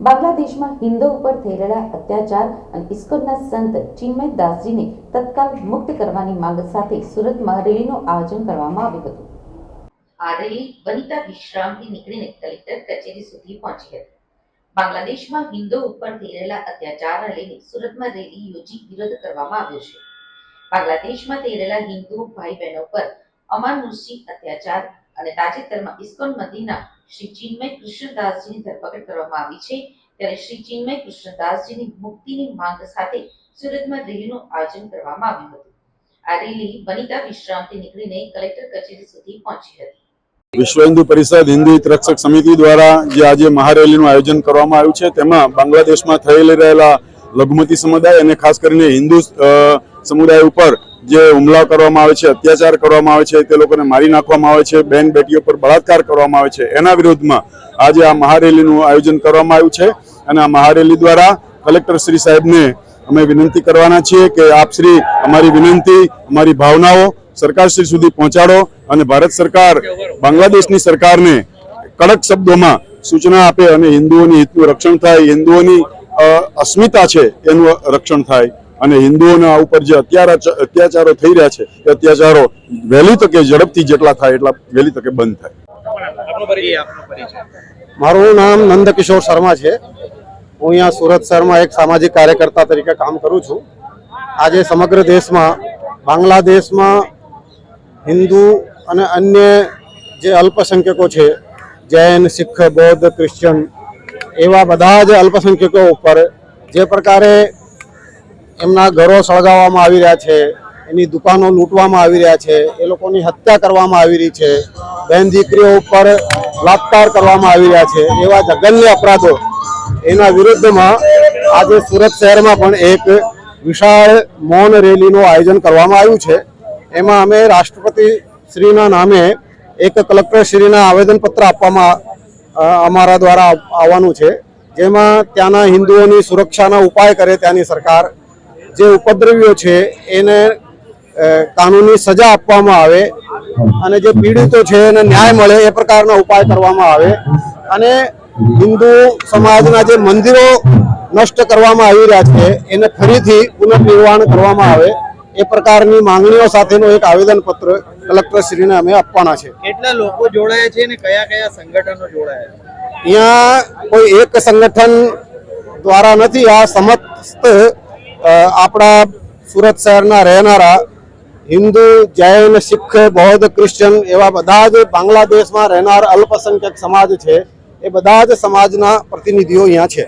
બાંગ્લાદેશમાં હિન્દુ ઉપર થઈ રહેલા અત્યાચાર અને ઇસ્કોનના સંત ચિન્મય દાસજીને તત્કાલ મુક્ત કરવાની માંગ સાથે સુરતમાં રેલીનું આયોજન કરવામાં આવ્યું હતું. આ રેલી વનિતા વિશ્રામથી નીકળીને કલેક્ટર કચેરી સુધી પહોંચી હતી. બાંગ્લાદેશમાં હિન્દુ ઉપર થઈ રહેલા અત્યાચારને લઈને સુરતમાં રેલી યોજી વિરોધ કરવામાં આવ્યો છે. બાંગ્લાદેશમાં થઈ રહેલા હિન્દુ ભાઈ બહેનો પર અમાનુષિક અત્યાચાર અને તાજેતરમાં ઇસ્કોન મંદિરના શ્રી ચિન્મય કૃષ્ણદાસજીની ધરપકડ કરવામાં આવી છે. ત્યારે શ્રી ચિન્મય કૃષ્ણદાસજીની મુક્તિની માંગ સાથે સુરતમાં રેલીનું આયોજન કરવામાં આવ્યું હતું. આ રેલી વનિતા વિશ્રામથી નીકળીને કલેક્ટર કચેરી સુધી પહોંચી હતી. વિશ્વ હિન્દુ પરિષદ હિન્દુ હિત રક્ષક સમિતિ દ્વારા જે આજે મહારેલીનું આયોજન કરવામાં આવ્યું છે, તેમાં બાંગ્લાદેશમાં થયેલી રહેલા લઘુમતી સમુદાય અને ખાસ કરીને હિન્દુ સમુદાય ઉપર જે હુમલા કરવામાં આવે છે, અત્યાચાર કરવામાં આવે છે, તે લોકોને મારી નાખવામાં આવે છે, બેન બેટીઓ પર બળાત્કાર કરવામાં આવે છે. એના વિરોધમાં આજે આ મહારેલીનું આયોજન કરવામાં આવ્યું છે અને આ મહારેલી દ્વારા કલેક્ટર શ્રી સાહેબને અમે વિનંતી કરવાના છીએ કે આપ શ્રી અમારી વિનંતી, અમારી ભાવનાઓ સરકારશ્રી સુધી પહોંચાડો અને ભારત સરકાર બાંગ્લાદેશની સરકારને કડક શબ્દોમાં સૂચના આપે અને હિન્દુઓની હિતનું રક્ષણ થાય, હિન્દુઓની અસ્મિતા છે, એનું રક્ષણ થાય. અને હિન્દુઓના ઉપર જે અત્યાર અત્યાચારો થઈ રહ્યા છે એ અત્યાચારો વહેલી તકે ઝડપથી જેટલા થાય એટલા વહેલી તકે બંધ થાય. મારું નામ નંદકિશોર શર્મા છે. હું અહીંયા સુરત શહેરમાં એક સામાજિક કાર્યકર્તા તરીકે કામ કરું છું. આજે સમગ્ર દેશમાં બાંગ્લાદેશમાં હિન્દુ અને અન્ય જે અલ્પસંખ્યકો છે જૈન શીખ બૌદ્ધ ક્રિશ્ચન એવા બધા જ અલ્પસંખ્યકો ઉપર જે પ્રકારે એમના ઘરો સળગાવવામાં આવી રહ્યા છે, એની દુકાનો લૂંટવામાં આવી રહ્યા છે, એ લોકોની હત્યા કરવામાં આવી રહી છે, બહેન દીકરીઓ ઉપર બલાત્કાર કરવામાં આવી રહ્યા છે, એવા જગન્ય અપરાધો એના વિરુદ્ધમાં આજે સુરત શહેરમાં પણ એક વિશાળ મૌન રેલીનું આયોજન કરવામાં આવ્યું છે. એમાં અમે રાષ્ટ્રપતિ શ્રીના નામે એક કલેક્ટરશ્રીના આવેદનપત્ર આપવામાં અમારા દ્વારા આવવાનું છે. જેમાં ત્યાંના હિન્દુઓની સુરક્ષાના ઉપાય કરે ત્યાંની સરકાર. જે ઉપદ્રવીઓ છે એને કાનૂની સજા આપવામાં આવે અને જે પીડિતો છે એને ન્યાય મળે એ પ્રકારના ઉપાય કરવામાં આવે. અને હિન્દુ સમાજના જે મંદિરો નષ્ટ કરવામાં આવી રહ્યા છે એને ફરીથી પુનર્નિર્માણ કરવામાં આવે. એ પ્રકારની માંગણીઓ સાથેનું એક આવેદનપત્ર કલેક્ટરશ્રીને અમે આપવાના છે. કેટલા લોકો જોડાયા છે અને કયા કયા સંગઠનો જોડાયા અહીંયા કોઈ એક સંગઠન દ્વારા નથી આ સમસ્ત આપણા સુરત શહેરના રહેનારા હિન્દુ, જૈન, શીખ, બૌદ્ધ ક્રિશ્ચન એવા બધા જ બાંગ્લાદેશમાં રહેનાર અલ્પસંખ્યક સમાજ છે. એ બધા જ સમાજના પ્રતિનિધિઓ અહીંયા છે.